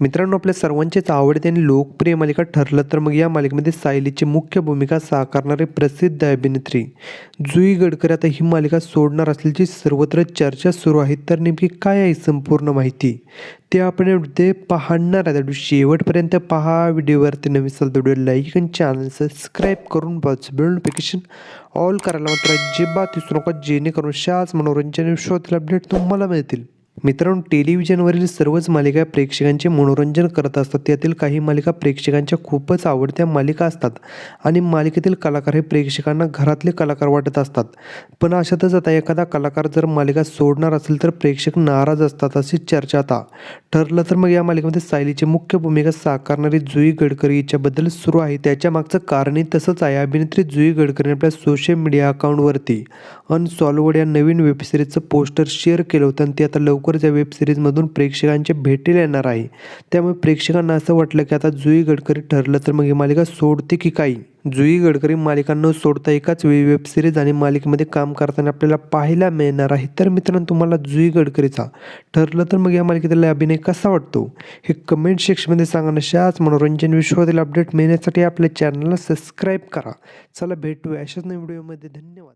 मित्रांनो आपल्या सर्वांचेच आवडते आणि लोकप्रिय मालिका ठरलं तर मग या मालिकेमध्ये सायलीची मुख्य भूमिका साकारणारे प्रसिद्ध अभिनेत्री जुई गडकरी. आता ही मालिका सोडणार असल्याची सर्वत्र चर्चा सुरू आहे तर नेमकी काय आहे संपूर्ण माहिती? ते आपण ते पाहणार आहे. शेवटपर्यंत पहा व्हिडिओवरती नवीन असाल तर व्हिडिओ लाईक आणि चॅनल सबस्क्राईब करून बस बेल नोटिफिकेशन ऑल करायला मात्र अजिबात विसरू नका जेणेकरून शाच मनोरंजन शोधील अपडेट तुम्हाला मिळतील. मित्रांनो टेलिव्हिजनवरील सर्वच मालिका प्रेक्षकांचे मनोरंजन करत असतात. त्यातील काही मालिका प्रेक्षकांच्या खूपच आवडत्या मालिका असतात आणि मालिकेतील कलाकार हे प्रेक्षकांना घरातले कलाकार वाटत असतात. पण अशातच आता एखादा कलाकार जर मालिका सोडणार असेल तर प्रेक्षक नाराज असतात अशी चर्चा आता ठरलं तर मग या मालिकेमध्ये सायलीची मुख्य भूमिका साकारणारी जुई गडकरी हिच्याबद्दल सुरू आहे. त्याच्या मागचं कारणही तसंच आहे. अभिनेत्री जुई गडकरीने आपल्या सोशल मीडिया अकाउंटवरती अनसॉल्वड या नवीन वेबसिरीजचं पोस्टर शेअर केलं होतं आणि ते आता लवकरच या वेबसिरीजमधून प्रेक्षकांचे भेटीला येणार आहे. त्यामुळे प्रेक्षकांना असं वाटलं की आता जुई गडकरी ठरलं तर मग ही मालिका सोडते की काही जुई गडकरी मालिका न सोडता एकाच वेळी वेबसिरीज आणि मालिकेमध्ये काम करताना आपल्याला पाहायला मिळणार आहे. तर मित्रांनो तुम्हाला जुई गडकरीचा ठरलं तर मग या मालिकेतला अभिनय कसा वाटतो? हे कमेंट सेक्शनमध्ये सांगा अशाच मनोरंजन विश्वातील अपडेट मिळण्यासाठी आपल्या चॅनलला सबस्क्राईब करा. चला भेटूया अशाच नवीन व्हिडिओमध्ये धन्यवाद.